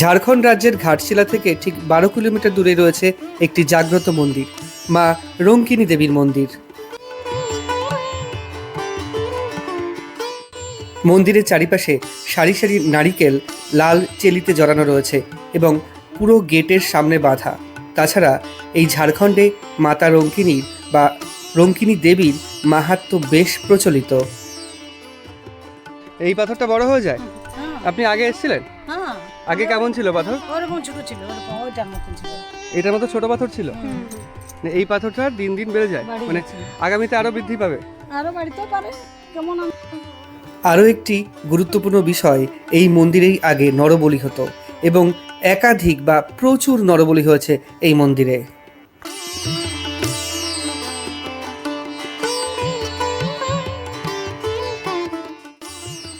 ঝাড়খণ্ড রাজ্যের ঘাটশিলা থেকে ঠিক বারো কিলোমিটার দূরে রয়েছে একটি জাগ্রত মন্দির মা রঙ্কিনী দেবীর মন্দির। মন্দিরের চারিপাশে সারি সারি নারিকেল লাল চেলিতে জড়ানো রয়েছে এবং পুরো গেটের সামনে বাঁধা। তাছাড়া এই ঝাড়খণ্ডে মাতা রঙ্কিনীর বা রঙ্কিনী দেবীর মাহাত্ম্য বেশ প্রচলিত। এই পাথরটা বড় হয়ে যায়? হ্যাঁ। আপনি আগে এসেছিলেন? আগে কেমন ছিল পাথর? ওরকম ছোট ছিল ওরকম ওইটার মতন ছিল। এটার মতো ছোট পাথর ছিল? মানে এই পাথরটা দিন দিন বেড়ে যায়? মানে আগামীতে আরও বৃদ্ধি পাবে? আরও বাড়িতেও পারে কেমন আরও একটি গুরুত্বপূর্ণ বিষয় এই মন্দিরেই আগে নরবলি হতো এবং একাধিক বা প্রচুর নরবলি হয়েছে এই মন্দিরে।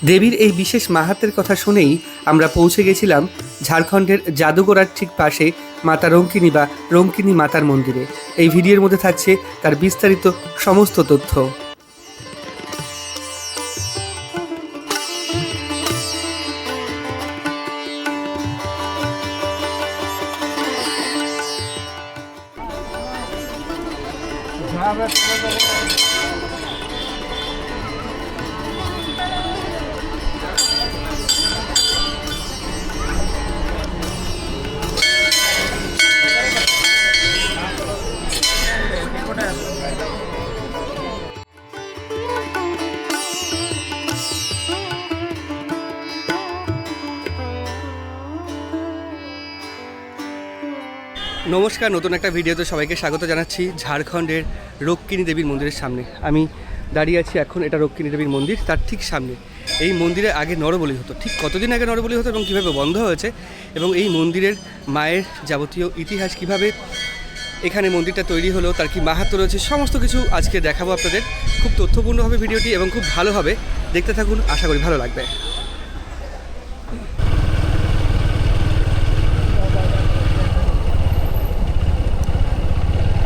দেবীর এই বিশেষ মাহাত্মের কথা শুনেই আমরা পৌঁছে গেছিলাম ঝাড়খণ্ডের জাদুগোড়ার ঠিক পাশে মাতা রঙ্কিনী বা রঙ্কিনী মাতার মন্দিরে। এই ভিডিওর মধ্যে থাকছে তার বিস্তারিত সমস্ত তথ্য। নমস্কার, নতুন একটা ভিডিওতে সবাইকে স্বাগত জানাচ্ছি ঝাড়খণ্ডের রক্ষিণী দেবীর মন্দিরের সামনে। আমি দাঁড়িয়ে আছি এখন, এটা রক্ষিণী দেবীর মন্দির, তার ঠিক সামনে। এই মন্দিরে আগে নরবলি হতো, ঠিক কতদিন আগে নরবলি হতো এবং কীভাবে বন্ধ হয়েছে এবং এই মন্দিরের মায়ের যাবতীয় ইতিহাস কীভাবে এখানে মন্দিরটা তৈরি হলো, তার কি মাহাত্ম রয়েছে, সমস্ত কিছু আজকে দেখাবো আপনাদের। খুব তথ্যপূর্ণ হবে ভিডিওটি এবং খুব ভালো হবে দেখতে থাকুন, আশা করি ভালো লাগবে।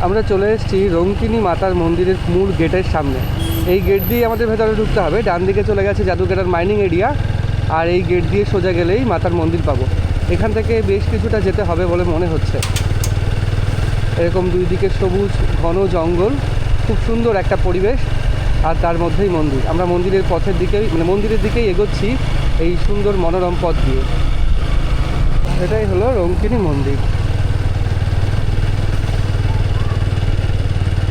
আমরা চলে এসেছি রঙ্কিনী মাতার মন্দিরের মূল গেটের সামনে। এই গেট দিয়ে আমাদের ভেতরে ঢুকতে হবে। ডান দিকে চলে গেছে জাদুঘাটার মাইনিং এরিয়া আর এই গেট দিয়ে সোজা গেলেই মাতার মন্দির পাবো। এখান থেকে বেশ কিছুটা যেতে হবে বলে মনে হচ্ছে। এরকম দুই দিকে সবুজ, ঘন জঙ্গল, খুব সুন্দর একটা পরিবেশ, আর তার মধ্যেই মন্দির। আমরা মন্দিরের পথের দিকেই মানে মন্দিরের দিকেই এগোচ্ছি এই সুন্দর মনোরম পথ দিয়ে। এটাই হলো রঙ্কিনী মন্দির।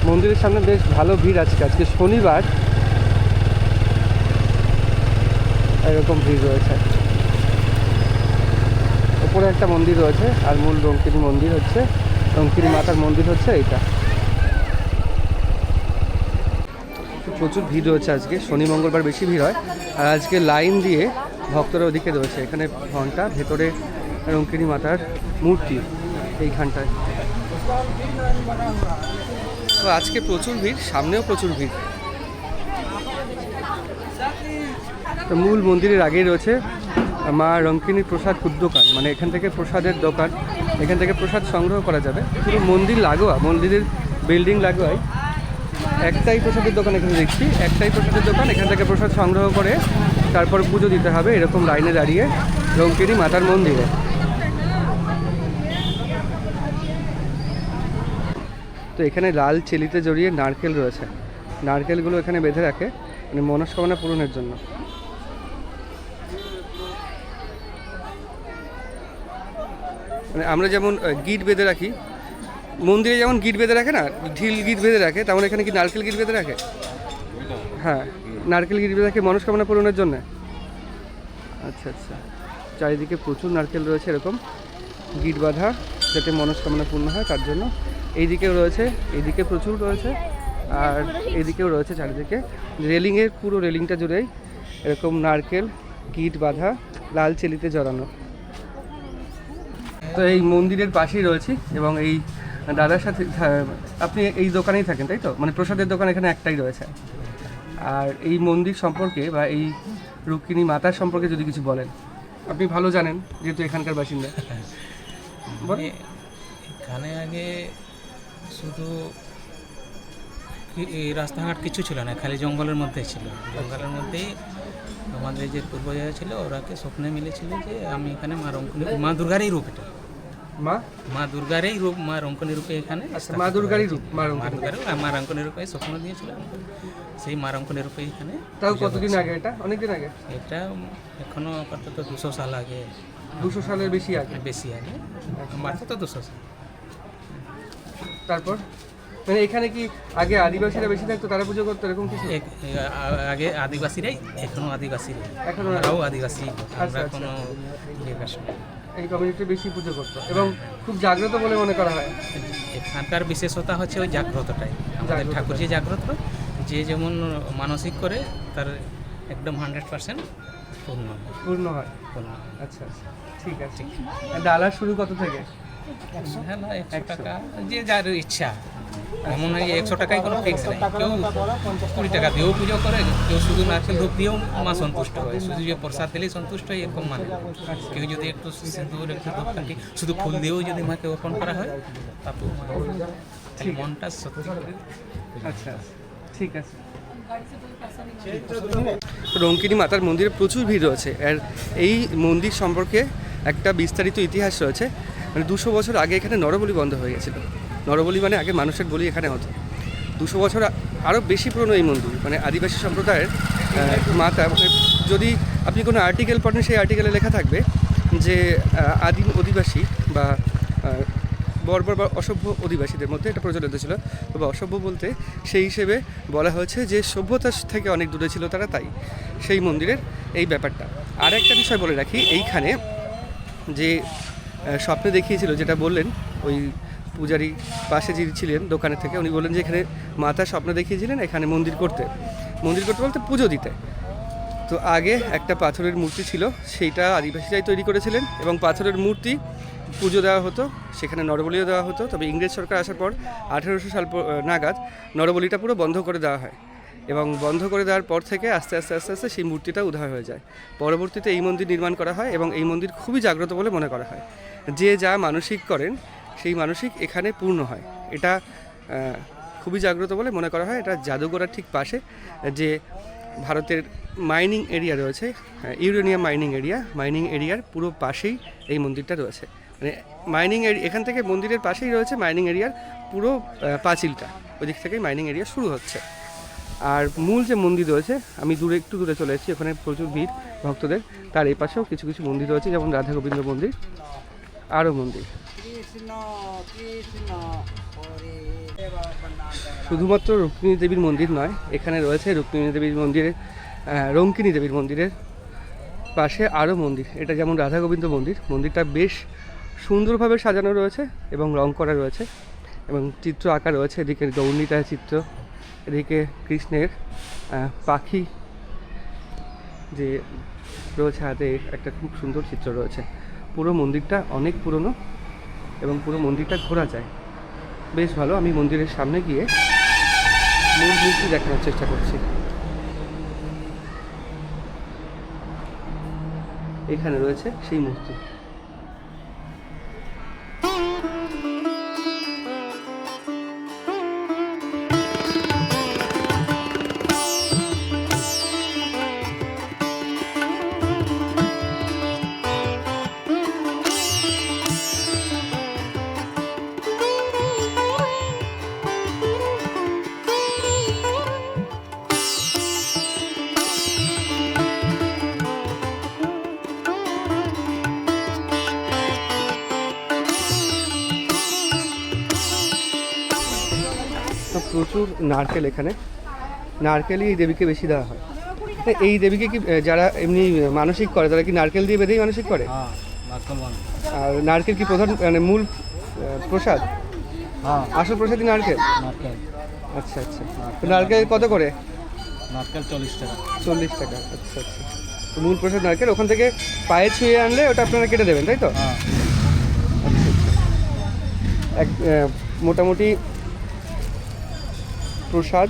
মন্দিরের সামনে বেশ ভালো ভিড় আছে। আজকে শনিবার। এরকম ভিড় রয়েছে। ওপরে একটা মন্দির রয়েছে, আর মূল রঙ্কিনী মন্দির হচ্ছে। রঙ্কিনী মাতার মন্দির হচ্ছে এইটা। প্রচুর ভিড় রয়েছে আজকে, শনি, মঙ্গলবার বেশি ভিড় হয়। আর আজকে লাইন দিয়ে ভক্তরা ওদিকে রয়েছে। এখানে ঘণ্টা, ভেতরে রঙ্কিনী মাতার মূর্তি, এইখানটায়। তো আজকে প্রচুর ভিড়, সামনেও প্রচুর ভিড়। তো মূল মন্দিরের আগেই রয়েছে মা রঙ্কিনী প্রসাদ দোকান মানে এখান থেকে প্রসাদের দোকান। এখান থেকে প্রসাদ সংগ্রহ করা যাবে। পুরো মন্দির লাগোয়া, মন্দিরের বিল্ডিং লাগোয়াই। একটাই প্রসাদের দোকান এখানে দেখছি, একটাই প্রসাদের দোকান, এখান থেকে প্রসাদ সংগ্রহ করে তারপর পুজো দিতে হবে, এরকম লাইনে দাঁড়িয়ে রঙ্কিনী মাতার মন্দিরে। তো এখানে লাল চেলিতে জড়িয়ে নারকেল রয়েছে। নারকেলগুলো এখানে বেঁধে রাখে মানে মনস্কামনা পূরণের জন্য। মানে আমরা যেমন গিট বেঁধে রাখি, মন্দিরে যেমন গিট বেঁধে রাখে না, ঢিল গিট বেঁধে রাখে, তেমন এখানে কি নারকেল গিট বেঁধে রাখে? হ্যাঁ নারকেল গিট বেঁধে রাখে মনস্কামনা পূরণের জন্য। আচ্ছা আচ্ছা। চারিদিকে প্রচুর নারকেল রয়েছে এরকম। গিট বাঁধা, যাতে মনস্কামনা পূর্ণ হয়, তার জন্য এইদিকেও রয়েছে এইদিকে প্রচুর রয়েছে আর এদিকেও রয়েছে চারিদিকে। রেলিংয়ের পুরো রেলিংটা জুড়েই এরকম নারকেল গিট বাঁধা লাল চেলিতে জড়ানো। তো এই মন্দিরের পাশেই রয়েছি এবং এই দাদার সাথে আপনি এই দোকানেই থাকেন তাই তো? মানে প্রসাদের দোকান এখানে একটাই রয়েছে। আর এই মন্দির সম্পর্কে বা এই রুক্মিণী মাতার সম্পর্কে যদি কিছু বলেন আপনি ভালো জানেন যেহেতু এখানকার বাসিন্দা। এখানে আগে শুধু কি- এই রাস্তাঘাট কিছু ছিল না খালি জঙ্গলের মধ্যে ছিল। জঙ্গলের মধ্যেই আমাদের যে পূর্বজরা ছিল ওরাকে স্বপ্নে মিলেছিল যে আমি এখানে মা রঙ্কনী মা দুর্গারই রূপ এটা। মা? মা দুর্গারই রূপ মা রঙ্কনী রূপে এখানে আচ্ছা মা দুর্গারই রূপ মা রঙ্কিনী। মা রঙ্কনী রূপে স্বপ্ন দিয়েছিল সেই মা রঙ্কনী রূপে এখানে তাও কতদিন আগে এটা? অনেক দিন আগে? এটা এখনও আপাতত দুশো সাল আগে। দুশো সালের বেশি আগে? বেশি আগে। তো দুশো সাল। তারপর? মানে এখানে কি আগে আদিবাসীরা বেশি থাকতো তারা পুজো করতো এরকম কিছু? আগে আদিবাসীরাই এখনও আদিবাসী এখনও আমরাও আদিবাসী আমরা আচ্ছা। কোনো ইয়ে কাজ করি না। এই কমিউনিটি বেশি পুজো করতো এবং খুব জাগ্রত বলে মনে করা হয়। এখানকার বিশেষতা হচ্ছে ওই জাগ্রতটাই। আমাদের। ঠাকুর যে জাগ্রত যে যেমন মানসিক করে তার একদম হান্ড্রেড পার্সেন্ট পূর্ণ হয়, পূর্ণ হয়। পূর্ণ। আচ্ছা আচ্ছা। ঠিক আছে। ডালা শুরু কত থেকে? হ্যাঁ না একশো টাকা। যে যার ইচ্ছা। এমন হয় একশো টাকায় কোনো ফিক্স নেই। কেউ কুড়ি টাকা দিয়েও পুজো করে কেউ শুধু নারকেল ধূপ দিয়েও মা সন্তুষ্ট হয়। শুধু যে প্রসাদ দিলেই সন্তুষ্ট হয় এরকম মানে কেউ যদি একটু সিঁদুর একটু ধূপকাঠি শুধু ফুল দিয়েও যদি মাকে অর্পণ করা হয় তাতেও মনটা সত্যি আচ্ছা ঠিক আছে। রঙ্কিনী মাতার মন্দিরে প্রচুর ভিড় রয়েছে। আর এই মন্দির সম্পর্কে একটা বিস্তারিত ইতিহাস রয়েছে। মানে দুশো বছর আগে এখানে নরবলি বন্ধ হয়ে গেছিল। নরবলি মানে আগে মানুষের বলি এখানে হতো। দুশো বছর আরও বেশি পুরনো এই মন্দির মানে আদিবাসী সম্প্রদায়ের মাতা মানে যদি আপনি কোনো আর্টিকেল পড়েন, সেই আর্টিকেলে লেখা থাকবে যে আদিম অধিবাসী বা বর্বর বা অসভ্য অধিবাসীদের মধ্যে এটা প্রচলিত ছিল। তবে অসভ্য বলতে সেই হিসেবে বলা হয়েছে যে সভ্যতা থেকে অনেক দূরে ছিল তারা তাই, সেই মন্দিরের এই ব্যাপারটা। আর একটা বিষয় বলে রাখি, এইখানে যে স্বপ্নে দেখিয়েছিল, যেটা বললেন, ওই পূজারি পাশে যিনি ছিলেন দোকানের থেকে, উনি বললেন যে এখানে মাতা স্বপ্ন দেখিয়েছিলেন, এখানে মন্দির করতে। মন্দির করতে বলতে পুজো দিতে। তো আগে একটা পাথরের মূর্তি ছিল, সেইটা আদিবাসীরাই তৈরি করেছিলেন এবং পাথরের মূর্তি পুজো দেওয়া হতো, সেখানে নরবলিও দেওয়া হতো। তবে ইংরেজ সরকার আসার পর আঠেরোশো সাল নাগাদ নরবলিটা পুরো বন্ধ করে দেওয়া হয় এবং বন্ধ করে দেওয়ার পর থেকে আস্তে আস্তে আস্তে আস্তে সেই মূর্তিটা উদ্ধার হয়ে যায়। পরবর্তীতে এই মন্দির নির্মাণ করা হয় এবং এই মন্দির খুবই জাগ্রত বলে মনে করা হয়। যে যা মানসিক করেন, সেই মানসিক এখানে পূর্ণ হয়। এটা খুবই জাগ্রত বলে মনে করা হয়। এটা জাদুঘরের ঠিক পাশে, যে ভারতের মাইনিং এরিয়া রয়েছে ইউরেনিয়াম মাইনিং এরিয়া মাইনিং এরিয়ার পুরো পাশেই এই মন্দিরটা রয়েছে। মানে মাইনিং এখান থেকে মন্দিরের পাশেই রয়েছে মাইনিং এরিয়ার পুরো পাঁচিলটা। ওদিক থেকেই মাইনিং এরিয়া শুরু হচ্ছে। আর মূল যে মন্দির রয়েছে, আমি দূরে, একটু দূরে চলে এসেছি। ওখানে প্রচুর ভিড়, ভক্তদের। তার এই পাশেও কিছু কিছু মন্দির রয়েছে, যেমন রাধা গোবিন্দ মন্দির। আরও মন্দির। শুধুমাত্র রুক্মিণী দেবীর মন্দির নয় এখানে রয়েছে রুক্মিণী দেবীর মন্দিরের রঙ্কিনী দেবীর মন্দিরের পাশে আরও মন্দির। এটা যেমন রাধা গোবিন্দ মন্দির মন্দিরটা বেশ সুন্দরভাবে সাজানো রয়েছে এবং রং করা রয়েছে এবং চিত্র আঁকা রয়েছে। এদিকে গৌরীটায় চিত্র এদিকে কৃষ্ণের পাখি যে রয়েছে হাতে একটা খুব সুন্দর চিত্র রয়েছে। পুরো মন্দিরটা অনেক পুরনো এবং পুরো মন্দিরটা ঘোরা যায়। বেশ ভালো, আমি মন্দিরের সামনে গিয়ে মূল মূর্তি দেখানোর চেষ্টা করছি। এখানে রয়েছে সেই মূর্তি। তো প্রচুর নারকেল এখানে। নারকেলই এই দেবীকে বেশি দেওয়া হয়। এই দেবীকে কি যারা এমনি মানসিক করে তারা কি নারকেল দিয়ে বেঁধেই মানসিক করে? হ্যাঁ আর নারকেল কি প্রধান মানে মূল প্রসাদ? হ্যাঁ। আসল প্রসাদই নারকেল? আচ্ছা আচ্ছা। তো নারকেল কত করে? নারকেল চল্লিশ টাকা। চল্লিশ টাকা আচ্ছা আচ্ছা। তো মূল প্রসাদ নারকেল ওখান থেকে পায়ে ছুঁয়ে আনলে ওটা আপনারা কেটে দেবেন তাই তো? হ্যাঁ। এক মোটামুটি প্রসাদ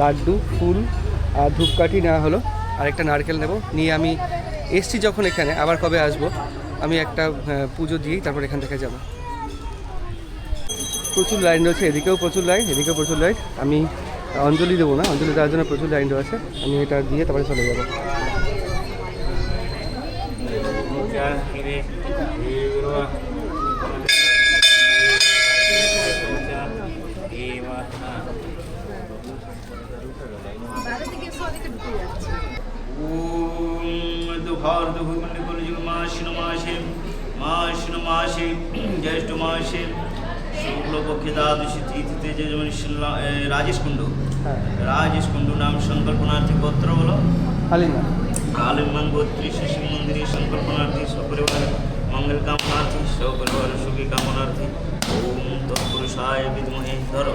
লাড্ডু ফুল আর ধূপকাঠি নেওয়া হলো। আর একটা নারকেল নেব। নিয়ে আমি এসছি যখন এখানে আবার কবে আসব? আমি একটা পুজো দিয়েই তারপর এখান থেকে যাব। প্রচুর লাইন রয়েছে এদিকেও প্রচুর লাইন এদিকেও প্রচুর লাইন। আমি অঞ্জলি দেবো না অঞ্জলি দেওয়ার জন্য প্রচুর লাইন রয়েছে। আমি এটা দিয়ে তারপরে চলে যাব। Yeah, আস্তে ঢুকে যাচ্ছে মাসে জ্যৈষ্ঠ মাসে শুক্লপক্ষে দ্বাদশী তিথিতে যে যেমন রাজেশ কুণ্ডু রাজেশ কুণ্ডু নাম সংকল্পনার্থী পত্র হলো আলিমা আলিমান গোত্রী শিশু মন্দিরে সংকল্পনার্থী সপরিবার মঙ্গল কামনার্থী সপরিবার সুখী কামনার্থী ওম তৎপুরুষায় বিদমহে ধর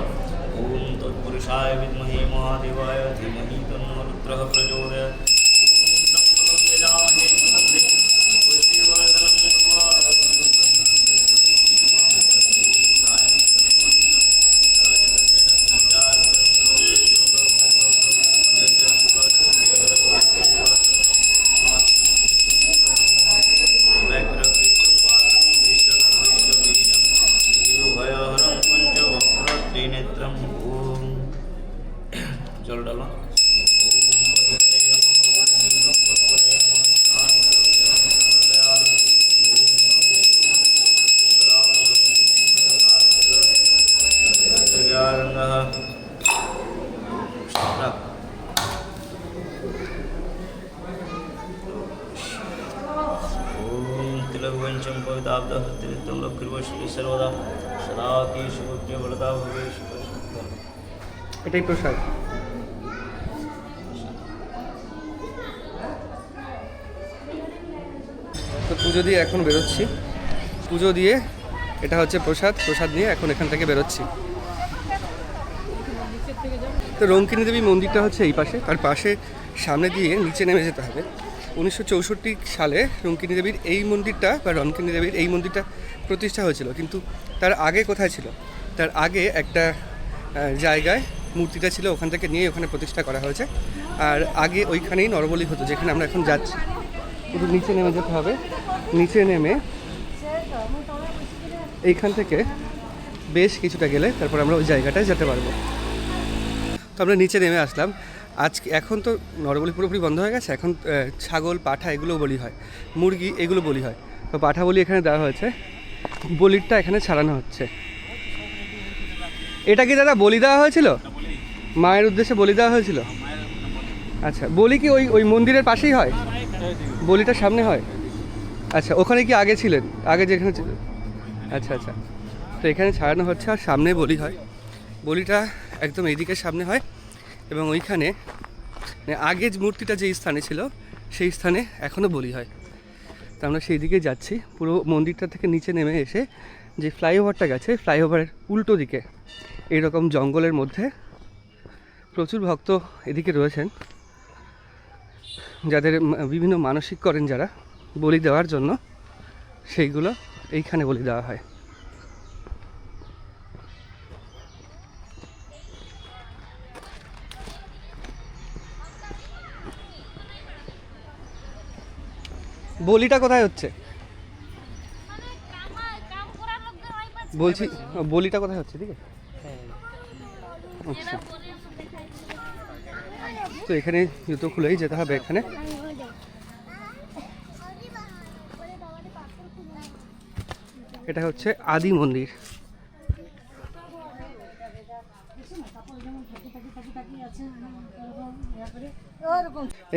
ওম তৎপুরুষায় বিদমহে মহাদেবায় ধীমহি তন্নর रुद्रः प्रचोदयात् হবে এটাই প্রসাদ। তো পুজো দিয়ে এখন বেরোচ্ছি। পুজো দিয়ে এটা হচ্ছে প্রসাদ। প্রসাদ নিয়ে এখন এখান থেকে বেরোচ্ছি। তো রঙ্কিনী দেবী মন্দিরটা হচ্ছে এই পাশে। তার পাশে সামনে দিয়ে নিচে নেমে যেতে হবে। উনিশশো চৌষট্টি সালে রঙ্কিনী দেবীর এই মন্দিরটা বা রঙ্কিনী দেবীর এই মন্দিরটা প্রতিষ্ঠা হয়েছিল। কিন্তু তার আগে কোথায় ছিল? তার আগে একটা জায়গায় মূর্তিটা ছিল, ওখান থেকে নিয়ে ওখানে প্রতিষ্ঠা করা হয়েছে। আর আগে ওইখানেই নরবলি হতো, যেখানে আমরা এখন যাচ্ছি। একটু নিচে নেমে যেতে হবে। নিচে নেমে এইখান থেকে বেশ কিছুটা গেলে তারপর আমরা ওই জায়গাটায় যেতে পারব। তো আমরা নিচে নেমে আসলাম। আজকে এখন তো নরবলি পুরোপুরি বন্ধ হয়ে গেছে। এখন ছাগল, পাঠা এগুলো বলি হয়। মুরগি এগুলো বলি হয়। তো পাঠা বলি এখানে দেওয়া হয়েছে। বলিরটা এখানে ছাড়ানো হচ্ছে। এটা কি দাদা বলি দেওয়া হয়েছিল? মায়ের উদ্দেশ্যে বলি দেওয়া হয়েছিল? আচ্ছা বলি কি ওই ওই মন্দিরের পাশেই হয়? বলিটা সামনে হয়? আচ্ছা ওখানে কি আগে ছিলেন? আগে যেখানে ছিল? আচ্ছা আচ্ছা। তো এখানে ছাড়ানো হচ্ছে আর সামনে বলি হয়। বলিটা একদম এইদিকে সামনে হয় এবং ওইখানে মানে আগে যে মূর্তিটা যেই স্থানে ছিল সেই স্থানে এখনও বলি হয়। তো আমরা সেই দিকে যাচ্ছি। পুরো মন্দিরটা থেকে নিচে নেমে এসে যে ফ্লাইওভারটা গেছে ফ্লাইওভারের উল্টো দিকে, এইরকম জঙ্গলের মধ্যে প্রচুর ভক্ত এদিকে রয়েছেন, যাদের বিভিন্ন মানসিক করেন যারা, বলি দেওয়ার জন্য সেইগুলো এইখানে বলি দেওয়া হয়। বলিটা কোথায় হচ্ছে? বলছি বলিটা কোথায় হচ্ছে ঠিক আছে? আচ্ছা তো এখানে জুতো খুলেই যেতে হবে এখানে। এটা হচ্ছে আদি মন্দির।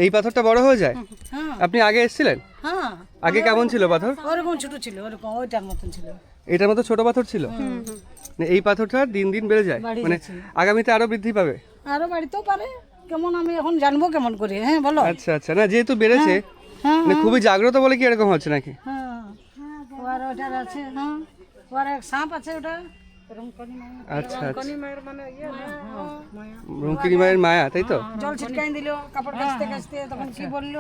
এই পাথরটা বড় হয়ে যায়? হ্যাঁ। আপনি আগে এসেছিলেন? হ্যাঁ। আগে কেমন ছিল পাথর? ওরকম ছোট ছিল ওরকম ওইটার মতন ছিল। এটার মতো ছোট পাথর ছিল? মানে এই পাথরটা দিন দিন বেড়ে যায়। মানে আগামীতে আরও বৃদ্ধি পাবে? আরও বাড়িতেও পারে। কেমন আমি এখন জানব কেমন করে হ্যাঁ বলো। আচ্ছা আচ্ছা। না যেহেতু বেড়েছে হ্যাঁ মানে খুবই জাগ্রত বলে কি এরকম হচ্ছে নাকি? হ্যাঁ আছে হ্যাঁ। ওর এক সাপ আছে ওটা। আচ্ছা আচ্ছা। মানে ইয়ে মায়ের মায়া তাই তো? জল ছিটকাই দিল কাপড় কাচতে কাচতে তখন কি বলল?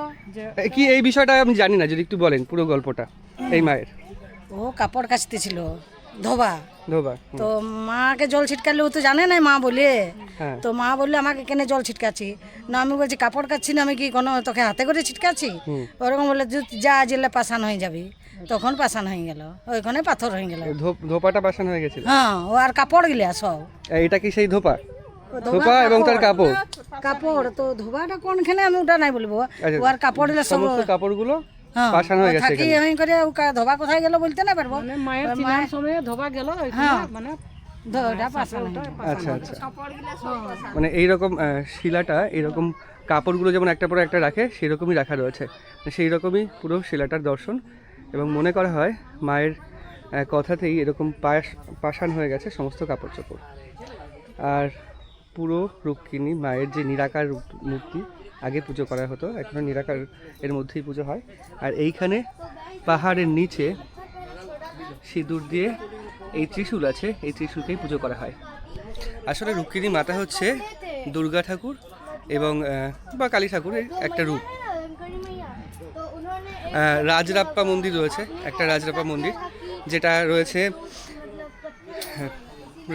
কি এই বিষয়টা আমি জানি না যদি একটু বলেন পুরো গল্পটা এই মায়ের। ও কাপড় কাচতে ছিল ধোবা ধোবা তো মাকে জল ছিটকালে ও তো জানে না মা বলে। হ্যাঁ। তো মা বললে আমাকে কেন জল ছিটকাচ্ছি? না আমি বলছি কাপড় কাচ্ছি না আমি কি কোনো তোকে হাতে করে ছিটকাচ্ছি? ওরকম বলে যা জেলে পাশান হয়ে যাবি। তখন পাশান হয়ে গেল ওইখানে পাথর হয়ে গেল। ধোপাটা পাশান হয়ে গেছিল? হ্যাঁ ও আর কাপড় গিলা সব। এটা কি সেই ধোপা? ধোপা এবং তার কাপড়। কাপড়? তো ধোবাটা কোনখানে আমি ওটা নাই বলব। আচ্ছা, ও আর কাপড় গিলা সব। কাপড়গুলো হ্যাঁ। পাষাণ হয়ে গেছে থাকি আমি করে ও ধোবা কোথায় গেল বলতে না পারব? মানে মায়ের চিনার সময় ধোবা গেল হ্যাঁ। মানে পাশান। আচ্ছা আচ্ছা। মানে এইরকম শিলাটা এরকম কাপড়গুলো যেমন একটা পরে একটা রাখে সেরকমই রাখা রয়েছে। সেই রকমই পুরো শিলাটার দর্শন। এবং মনে করা হয় মায়ের কথাতেই এরকম পাশ পাষাণ হয়ে গেছে সমস্ত কাপড় চোপড়। আর পুরো রুক্মিণী মায়ের যে নিরাকার মূর্তি আগে পুজো করা হতো এখনও নিরাকার এর মধ্যেই পুজো হয়। আর এইখানে পাহাড়ের নিচে সিঁদুর দিয়ে এই ত্রিশূল আছে, এই ত্রিশূলকেই পুজো করা হয়। আসলে রুক্মিণী মাতা হচ্ছে দুর্গা ঠাকুর এবং বা কালী ঠাকুরের একটা রূপ। রাজরাপ্পা মন্দির রয়েছে, একটা রাজরাপ্পা মন্দির, যেটা রয়েছে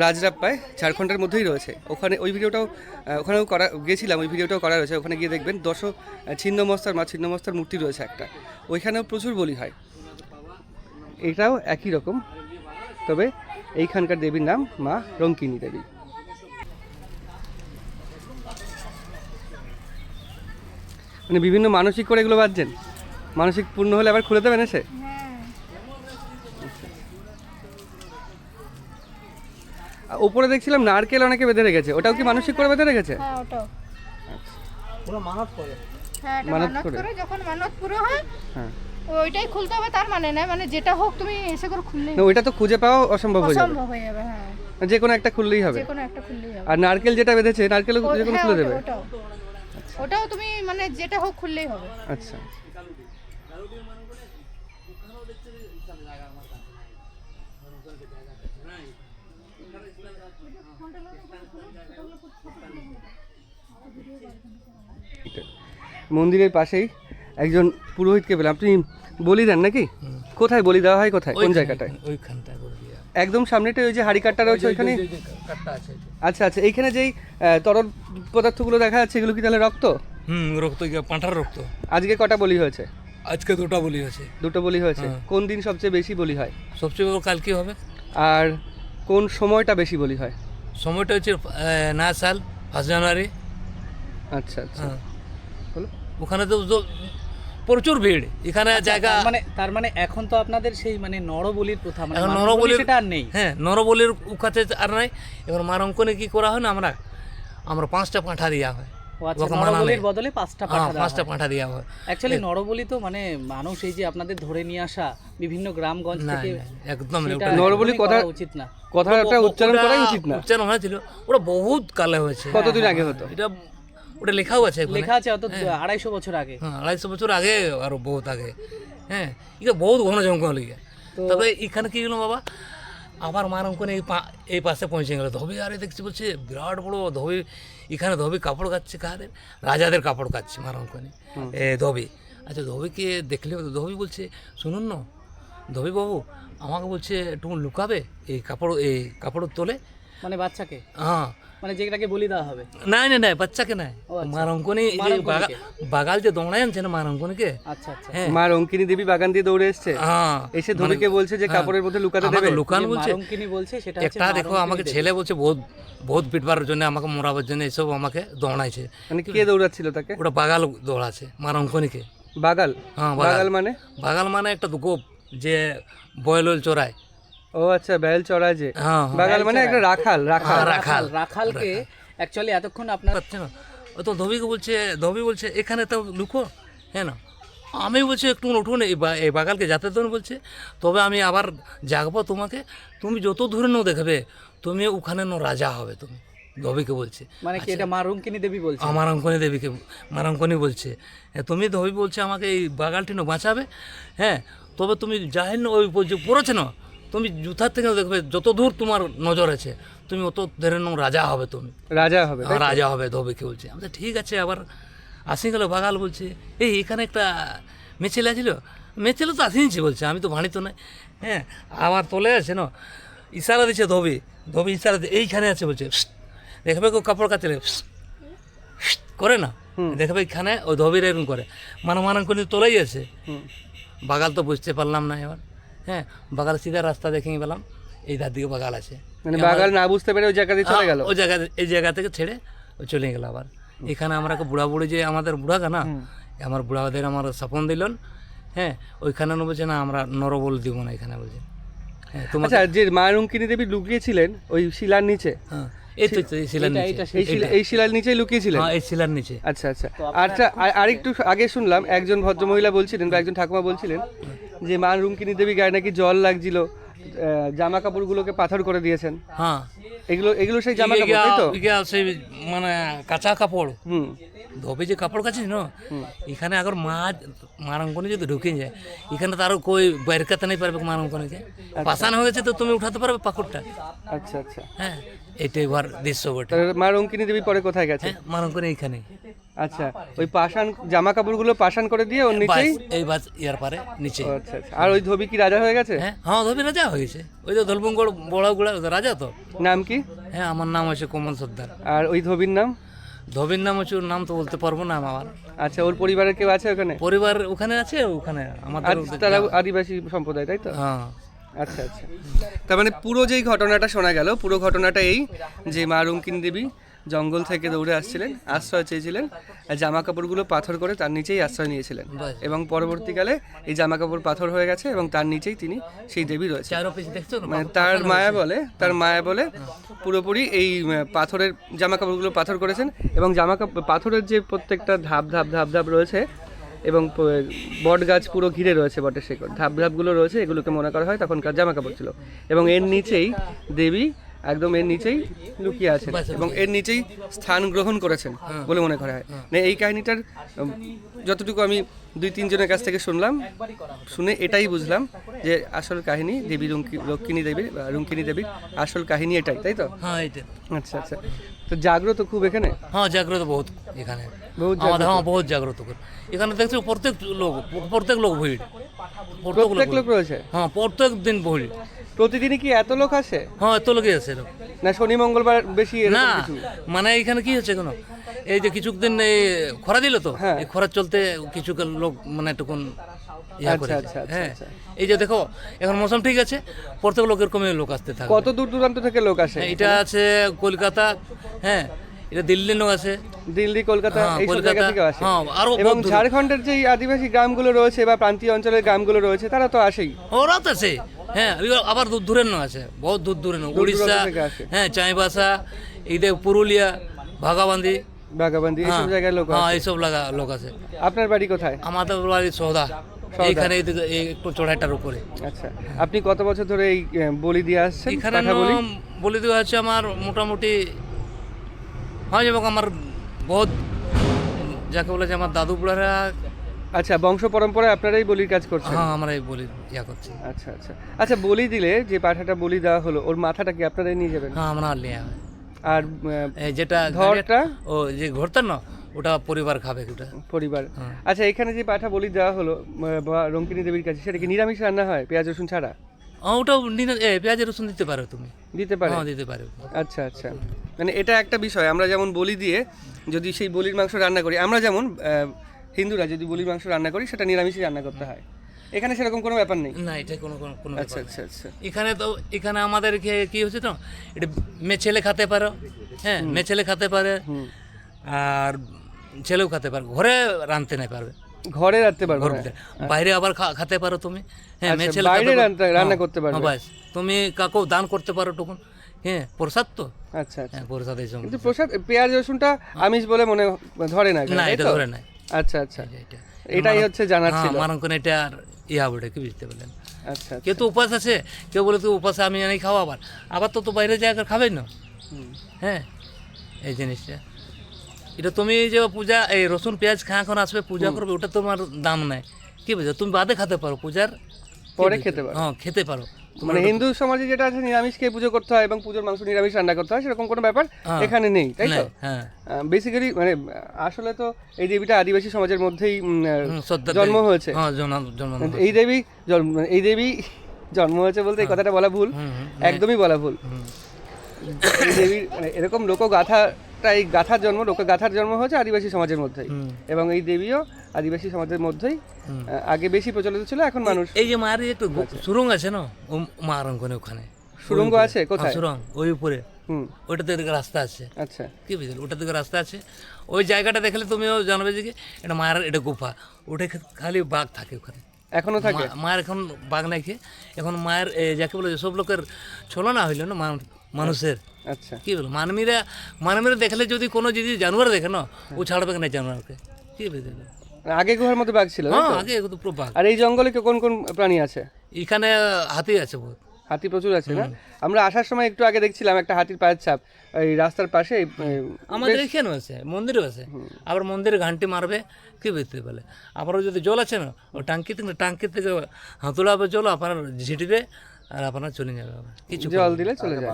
রাজরাপ্পায় ঝাড়খণ্ডের মধ্যেই রয়েছে। ওখানে ওই ভিডিওটাও ওখানেও করা, গেছিলাম, ওই ভিডিওটাও করা রয়েছে। ওখানে গিয়ে দেখবেন দশ ছিন্নমস্তার মা ছিন্নমস্তার মূর্তি রয়েছে একটা। ওইখানেও প্রচুর বলি হয়। এটাও একই রকম। তবে এইখানকার দেবীর নাম মা রঙ্কিনী দেবী। মানে বিভিন্ন মানসিক করে এগুলো বাঁধছেন? মানসিক পূর্ণ হলে আবার খুলে দেবেন এসে আর উপরে দেখছিলাম নারকেল অনেকে বেঁধে রেখেছে। ওটাও কি মানসিক করে বেঁধে রেখেছে? হ্যাঁ ওটাও। হ্যাঁ মানত করে? যখন মানত পুরো হয় হ্যাঁ। ওইটাই খুলতে হবে তার মানে না মানে যেটা হোক তুমি এসে করে খুললেই ওইটা তো খুঁজে পাওয়া অসম্ভব হয়ে যাবে। অসম্ভব হয়ে যাবে হ্যাঁ। যে কোনো একটা খুললেই হবে। যে কোনো একটা খুললেই হবে। আর নারকেল যেটা বেঁধেছে যে কোনো হ্যাঁ, খুলে দেবে। ওটাও। ওটাও তুমি মানে যেটা হোক খুললেই হবে। আচ্ছা। মন্দিরের পাশেই একজন পুরোহিতকে পেলাম। আপনি বলি দেন নাকি? কোথায় বলি দেওয়া হয় কোথায়? কোন জায়গাটায়? ওইখানটায় একদম সামনেটাই ওই যে হাড়ি কাঠটা রয়েছে ওইখানে? আচ্ছা আচ্ছা এইখানে যেই তরল পদার্থগুলো দেখা যাচ্ছে এগুলো কি তাহলে রক্ত? হুম রক্ত পাঁঠার রক্ত। আজকে কটা বলি হয়েছে? আজকে দুটো বলি হয়েছে। দুটো বলি হয়েছে। কোন দিন সবচেয়ে বেশি বলি হয়? সবচেয়ে বড় কাল কি হবে। আর কোন সময়টা বেশি বলি হয়? সময়টা হচ্ছে না সাল ফার্স্ট জানুয়ারি। আচ্ছা আচ্ছা। হ্যাঁ। ওখানে তো প্রচুর ভিড়। এখানে জায়গা মানে তার মানে এখন তো আপনাদের সেই মানে নরবলির প্রথা মানে এখন মানব বলি নরবলির সেটা আর নেই। হ্যাঁ নরবলির উখাতে আর নাই। এবার মার অঙ্কনে কি করা হয় না আমরা আমরা পাঁচটা পাঁঠা দেওয়া হয়। ও আচ্ছা বদলে পাঁচটা হ্যাঁ পাঠা পাঁচটা পাঁঠা দেওয়া হয়। অ্যাকচুয়ালি নরবলি তো মানে মানুষ এই যে আপনাদের ধরে নিয়ে আসা বিভিন্ন গ্রামগঞ্জ থেকে একদম নরবলি কথা- উচিত না। কথাটা উচ্চারণ করাই উচিত না। উচ্চারণ হয়েছিল। ওটা বহুত কালে হয়েছে। কতদিন আগে হতো? এটা ওটা লেখাও আছে লেখা আছে অত আড়াইশো বছর আগে। হ্যাঁ আড়াইশো বছর আগে আরও বহুত আগে। হ্যাঁ এটা বহুত ঘন জঙ্গল ইয়ে তবে এখানে কি হলো বাবা? আবার মার অঙ্কনে এই পা- এই পাশে পৌঁছে গেল। ধবি আরে দেখছি বলছে বিরাট বড় ধবি। এখানে ধবি কাপড় কাচ্ছে কাদের রাজাদের কাপড় কাচ্ছে মার অঙ্কনে। এ ধবি। আচ্ছা ধবিকে দেখলে ধবি বলছে শুনুন না ধবি বাবু আমাকে বলছে একটু লুকাবে এই কাপড় এই কাপড়ের তোলে? মানে বাচ্চাকে? হ্যাঁ। মানে যেটাকে বলি দেওয়া হবে। নাই নাই নাই বাচ্চাকে ও আচ্ছা। বাগাল যে দৌড়ায় আনছে না মার অঙ্কনকে আচ্ছা আচ্ছা। হ্যাঁ। মা রঙ্কিনী দেবী বাগান দিয়ে দৌড়ে এসছে? হ্যাঁ। এসে ধবিকে বলছে যে কাপড়ের মধ্যে লুকাতে আমাকে দেবে। লুকান বলছে। বলছে সেটা হচ্ছে একটা দেখো আমাকে ছেলে বলছে বহুত বহুত পিটবার জন্য আমাকে মরাবার জন্য এসব আমাকে দৌড়াইছে। মানে কে দৌড়াচ্ছিল তাকে? ওটা বাগাল দৌড়াছে মার অঙ্কনিকে বাগাল? হ্যাঁ বাগাল। মানে? বাগাল মানে একটা গোপ যে বয়ল ওয়েল চোরায় ও আচ্ছা বেল চড়া যে। হ্যাঁ হ্যাঁ। বাগাল মানে একটা রাখাল রাখাল হ্যাঁ, রাখাল। রাখালকে অ্যাকচুয়ালি এতক্ষণ আপনার পাচ্ছে না ও তো ধবিকে বলছে ধবি বলছে এখানে তো লুকো হ্যাঁ না? আমি বলছি একটু উঠুন এই এই বাগালকে যাতে তো বলছে। তবে আমি আবার জাগবো তোমাকে। তুমি যত দূরে নো দেখবে তুমি ওখানে নো রাজা হবে তুমি ধবিকে বলছে। মানে কি এটা মা রঙ্কিনী দেবী বলছে? আমার অঙ্কনী দেবীকে আমার অঙ্কনী বলছে। হ্যাঁ, তুমি ধবি বলছে আমাকে এই বাগালটি নো বাঁচাবে হ্যাঁ? তবে তুমি যাহেন ওই যে পড়েছে না তুমি জুথার থেকে দেখবে যত দূর তোমার নজর আছে তুমি অত ধরে নো রাজা হবে তুমি। রাজা হবে? হ্যাঁ, রাজা হবে ধোবেকে বলছে? আমি ঠিক আছে আবার আসি গেল বাগাল বলছে। এই এখানে একটা মেছেল আছিল মেছেলে তো আসিনছি বলছে। আমি তো ভাঁড়ি তো নাই। হ্যাঁ আবার তোলে আছে না? ইশারা দিচ্ছে ধোবি ধোবি ইশারা দিয়ে এইখানে আছে বলছে। দেখবে কেউ কাপড় কাচলে করে না দেখবে এখানে ওই ধবির এরকম করে মানে মানে করে তোলাই আছে বাগাল তো বুঝতে পারলাম না এবার হ্যাঁ বাগাল সিধা রাস্তা দেখে পেলাম এই ধার দিকে বাগাল আছে। মানে বাগাল না বুঝতে পেরে ওই জায়গা দিয়ে চলে গেল? ওই জায়গা এই জায়গা থেকে ছেড়ে ও চলে গেল আবার। এখানে আমরা বুড়া বুড়ি যে আমাদের বুড়া না আমার বুড়াদের আমার স্বপন দিলেন হ্যাঁ ওইখানে বলছে না আমরা নরবল দিব না এখানে বলছে। হ্যাঁ তোমার আচ্ছা যে মা রুঙ্কিনী দেবী লুকিয়েছিলেন ওই শিলার নিচে হ্যাঁ। এই তো শিলার নিচে। এই হ্যাঁ এই শিলার নিচে। আচ্ছা আচ্ছা। আচ্ছা আর- আরেকটু আগে শুনলাম একজন ভদ্রমহিলা বলছিলেন বা একজন ঠাকুমা বলছিলেন যে মা দেবী গায়ে নাকি জল লাগছিল জামা কাপড়গুলোকে পাথর করে দিয়েছেন। হ্যাঁ। এগুলো এগুলো সেই জামা কাপড় তাই তো? সেই মানে কাঁচা কাপড়। হুম। ধোবে যে কাপড় কাছিস না? এখানে আগর মাছ মারাঙ্কনে যদি ঢুকে যায় এখানে তো আরও কই বেরকাতে নাই পারবে মারাঙ্কনেকে পাশান হয়ে গেছে তো তুমি উঠাতে পারবে পাকড়টা। আচ্ছা আচ্ছা। হ্যাঁ। এবার দৃশ্য বটে। মা রুঙ্কিনী দেবী পরে কোথায় গেছে? হ্যাঁ মারাঙ্কনে এইখানে। আচ্ছা ওই পাষাণ জামা কাপড়গুলো পাষাণ করে দিয়ে ওর নিচেই? এই বাস ইয়ার পারে নিচে আচ্ছা আচ্ছা। আর ওই ধোবি কি রাজা হয়ে গেছে? হ্যাঁ হ্যাঁ ধোবি রাজা হয়ে গেছে ওই তো ধলবঙ্গড় বড় গুড়া রাজা তো। নাম কি? হ্যাঁ আমার নাম হচ্ছে কোমল সর্দার। আর ওই ধোবির নাম? ধোবির নাম হচ্ছে ওর নাম তো বলতে পারব না আমার। আচ্ছা ওর পরিবারের কেউ আছে ওখানে? পরিবার ওখানে আছে ওখানে আমাদের আর তারা আদিবাসী সম্প্রদায় তাই তো? হ্যাঁ। আচ্ছা আচ্ছা। তার মানে পুরো যেই ঘটনাটা শোনা গেল পুরো ঘটনাটা এই যে মা রুঙ্কিন দেবী জঙ্গল থেকে দৌড়ে আসছিলেন আশ্রয় চেয়েছিলেন আর জামা কাপড়গুলো পাথর করে তার নিচেই আশ্রয় নিয়েছিলেন। এবং পরবর্তীকালে এই জামা কাপড় পাথর হয়ে গেছে এবং তার নিচেই তিনি সেই দেবী রয়েছে মানে তার মায়া বলে তার মায়া বলে পুরোপুরি এই পাথরের জামা কাপড়গুলো পাথর করেছেন এবং জামা কাপড় পাথরের যে প্রত্যেকটা ধাপ ধাপ ধাপ ধাপ রয়েছে এবং বট গাছ পুরো ঘিরে রয়েছে বটের শেকড়। ধাপ ধাপগুলো রয়েছে এগুলোকে মনে করা হয় তখনকার জামা কাপড় ছিল। এবং এর নিচেই দেবী একদম এর নিচেই লুকিয়ে আছেন এবং এর নিচেই স্থান গ্রহণ করেছেন বলে মনে করা হয়। না এই কাহিনীটার যতটুকু আমি দুই তিনজনের কাছ থেকে শুনলাম শুনে এটাই বুঝলাম যে আসল কাহিনী দেবী রুঙ্কি রক্ষিণী দেবীর বা রুঙ্কিনী দেবীর আসল কাহিনী এটাই তাই তো? হ্যাঁ আচ্ছা আচ্ছা। তো জাগ্রত খুব এখানে? হ্যাঁ জাগ্রত বহুত এখানে। আমাদের হ্যাঁ বহুত জাগ্রত এখানে দেখছ প্রত্যেক লোক প্রত্যেক লোক ভিড়। প্রত্যেক লোক রয়েছে? হ্যাঁ প্রত্যেক দিন ভিড়। প্রতিদিনই কি এত লোক আসে? হ্যাঁ এত লোকই আছে না শনি মঙ্গলবার বেশি না মানে এখানে কি হচ্ছে কেন? এই যে কিছুদিন এই খরা দিল তো হ্যাঁ। এই খরা চলতে কিছু লোক মানে একটুকুন ইয়া আচ্ছা, করে আচ্ছা, আচ্ছা, হ্যাঁ। এই যে দেখো এখন মৌসুম ঠিক আছে প্রত্যেক লোকের কমে লোক আসতে থাকে কত দূর দূরান্ত থেকে লোক আসে? এটা আছে কলকাতা হ্যাঁ এটা দিল্লির লোক আছে দিল্লি কলকাতা হ্যাঁ, এই কলকাতা, থেকে আসে। হ্যাঁ, আরও এবং ঝাড়খণ্ডের যে আদিবাসী গ্রামগুলো রয়েছে বা প্রান্তীয় অঞ্চলের গ্রামগুলো রয়েছে তারা তো আসেই। ওরাও তো আছে হ্যাঁ আবার দূর দূরের নো আছে বহুত দূর দূরের নো দূর দূরান্ত উড়িষ্যা। হ্যাঁ চাইবাসা এইদের পুরুলিয়া ভাগাবান্দি। বাগাবান্দি এইসব হ্যাঁ, জায়গায় লোক হ্যাঁ এইসব লাগা লোক আছে আপনার বাড়ি কোথায়? আমাদের বাড়ি সৌদা। একটু চড়াইটার উপরে। আচ্ছা আপনি কত বছর ধরে এই বলি দিয়ে আসছেন? এখানে বলি। দেওয়া হচ্ছে আমার মোটামুটি হয় এবং আমার বহুত যাকে বলে যে আমার দাদু বুড়ারা আচ্ছা বংশ পরম্পরায় আপনারাই বলির কাজ করছেন? হ্যাঁ আমরা এই বলি ইয়া করছি। আচ্ছা আচ্ছা। আচ্ছা বলি দিলে যে পাঠাটা বলি দেওয়া হলো ওর মাথাটা কি আপনারাই নিয়ে যাবেন? হ্যাঁ আমরা হয় আর যেটা ধরটা? ও যে ঘরতেন না ওটা পরিবার খাবে ওটা। পরিবার। হ্যাঁ। আচ্ছা এখানে যে পাঠা বলি দেওয়া হলো বা রঙ্কিনী দেবীর কাছে সেটা কি নিরামিষ রান্না হয় পেঁয়াজ রসুন ছাড়া? ওটাও নিনা- এ পেঁয়াজ রসুন দিতে পারো তুমি। দিতে পারে? হ্যাঁ দিতে পারো। আচ্ছা আচ্ছা। মানে এটা একটা বিষয় আমরা যেমন বলি দিয়ে যদি সেই বলির মাংস রান্না করি আমরা যেমন হিন্দুরা যদি বলির মাংস রান্না করি সেটা নিরামিষই রান্না করতে হয়। এখানে সেরকম কোনো ব্যাপার নেই? না এটা কোনো কোনো আচ্ছা আচ্ছা আচ্ছা। এখানে তো এখানে আমাদের কি- হচ্ছে তো এটা মেয়ে ছেলে খেতে পারো হ্যাঁ মেয়ে ছেলে খেতে পারে। আর ছেলেও খেতে পারবে ঘরে রাঁধতে নাই পারবে। ঘরে রাখতে পারবে ঘর বাইরে আবার খা- খেতে পারো তুমি। হ্যাঁ মেয়ে আচ্ছা, ছেলে বাইরে রান্না- হ্যাঁ, করতে পারবে। হ্যাঁ, বাস। তুমি কাকেও দান করতে পারো টুকুন। হ্যাঁ প্রসাদ তো। আচ্ছা আচ্ছা। হ্যাঁ প্রসাদ এই কিন্তু প্রসাদ পেঁয়াজ রসুনটা আমিষ বলে মনে ধরে না না এটা ধরে নাই। আচ্ছা আচ্ছা। এটা এটাই হচ্ছে জানার হ্যাঁ ছিল। মারণ এটা আর ইয়া বলে কি বুঝতে পারলেন? আচ্ছা কেউ তো উপাস আছে কেউ বলে তো উপাসে আমি জানি খাওয়া আবার আবার তো তো বাইরে জায়গা খাবেই না। হ্যাঁ এই জিনিসটা। এটা তুমি যে পূজা এই রসুন পেঁয়াজ খা এখন আসবে পূজা করবে ওটা তোমার দাম নাই। কি বুঝছ তুমি বাদে খেতে পারো পূজার পরে খেতে পারো। হ্যাঁ খেতে পারো। মানে হিন্দু সমাজে যেটা আছে নিরামিষ খেয়ে পুজো করতে হয় এবং পুজোর মাংস নিরামিষ রান্না করতে হয় সেরকম কোনো ব্যাপার হ্যাঁ। এখানে নেই তাই তো? হ্যাঁ। বেসিক্যালি মানে আসলে তো এই দেবীটা আদিবাসী সমাজের মধ্যেই জন্ম হয়েছে। হ্যাঁ এই দেবী এই দেবী জন্ম হয়েছে বলতে এই কথাটা বলা ভুল একদমই বলা ভুল। এই দেবীর মানে এরকম লোকগাথাটা এই গাথার জন্ম লোকগাথার জন্ম হয়েছে আদিবাসী সমাজের মধ্যেই। এবং এই দেবীও আদিবাসী সমাজের মধ্যেই আগে বেশি প্রচলিত ছিল এখন মানুষ এই যে মায়ের একটু সুরঙ্গ আছে না? ও মার অঙ্কনে ওখানে। সুড়ঙ্গ আছে কোথায়? হ্যাঁ, সুরঙ্গ ওই উপরে। হুম। ওইটাতে দিকে রাস্তা আছে। আচ্ছা। কি বুঝলি ওটা দিকে রাস্তা আছে। ওই জায়গাটা দেখলে তুমিও জানবে যে কি এটা মায়ের এটা গুফা। ওটা খালি বাঘ থাকে ওখানে। এখনও থাকে? মায়ের এখন বাঘ নাকি এখন মায়ের যাকে বলে সব লোকের ছলনা হইল না মান- মানুষের। আচ্ছা। কি বলো মানবীরা মানবীরা দেখলে যদি কোনো যদি জানোয়ার দেখে না ও ছাড়বে না জানোয়ারকে? কি বুঝলি আগে গুহার মধ্যে বাঘ ছিল হ্যাঁ আগে তো পুরো বাঘ। আর এই জঙ্গলে কোন কোন প্রাণী আছে? এখানে হাতি আছে বহুত। হাতি প্রচুর আছে না? আমরা আসার সময় একটু আগে দেখছিলাম একটা হাতির পায়ের ছাপ এই রাস্তার পাশে আমাদের এখানেও আছে মন্দিরেও আছে। আবার মন্দিরে ঘান্টি মারবে কি বুঝতে বলে আবারও যদি জল আছে না ও টাঙ্কি থেকে টাঙ্কি থেকে হাতুড়া হবে জল আপনার ঝিটিবে আর আপনার চলে যাবে কিছু জল দিলে চলে যায়।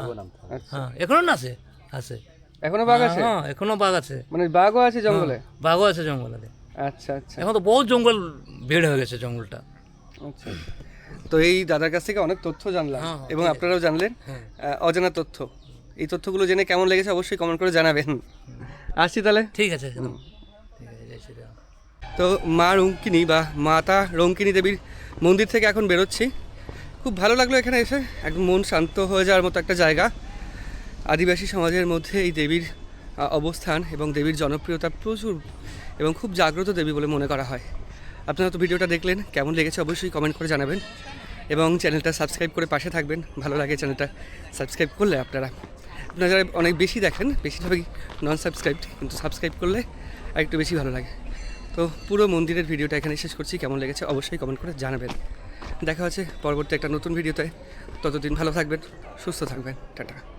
আচ্ছা। হ্যাঁ এখনও না আছে? আছে। এখনও বাঘ আছে? হ্যাঁ এখনও বাঘ আছে। মানে বাঘও আছে জঙ্গলে? বাঘও আছে জঙ্গলে। আচ্ছা আচ্ছা। এখন তো বহুত জঙ্গল ভিড় হয়ে গেছে জঙ্গলটা। আচ্ছা। তো এই দাদার কাছ থেকে অনেক তথ্য জানলাম হ্যাঁ, এবং আপনারাও জানলেন অজানা তথ্য। এই তথ্যগুলো জেনে কেমন লেগেছে অবশ্যই কমেন্ট করে জানাবেন। আসছি তাহলে? ঠিক আছে তো মা রঙ্কিনী বা মাতা রঙ্কিনী দেবীর মন্দির থেকে এখন বেরোচ্ছি। খুব ভালো লাগল এখানে এসে। একদম মন শান্ত হয়ে যাওয়ার মতো একটা জায়গা। আদিবাসী সমাজের মধ্যে এই দেবীর অবস্থান এবং দেবীর জনপ্রিয়তা প্রচুর এবং খুব জাগ্রত দেবী বলে মনে করা হয়। আপনারা তো ভিডিওটা দেখলেন, কেমন লেগেছে অবশ্যই কমেন্ট করে জানাবেন এবং চ্যানেলটা সাবস্ক্রাইব করে পাশে থাকবেন। ভালো লাগে চ্যানেলটা সাবস্ক্রাইব করলে আপনারা। আপনারা যারা অনেক বেশি দেখেন, বেশিরভাগই নন সাবস্ক্রাইব কিন্তু সাবস্ক্রাইব করলে একটু বেশি ভালো লাগে। তো পুরো মন্দিরের ভিডিওটা এখানে শেষ করছি। কেমন লেগেছে অবশ্যই কমেন্ট করে জানাবেন। দেখা হচ্ছে পরবর্তী একটা নতুন ভিডিওতে। ততদিন ভালো থাকবেন সুস্থ থাকবেন। টাটা।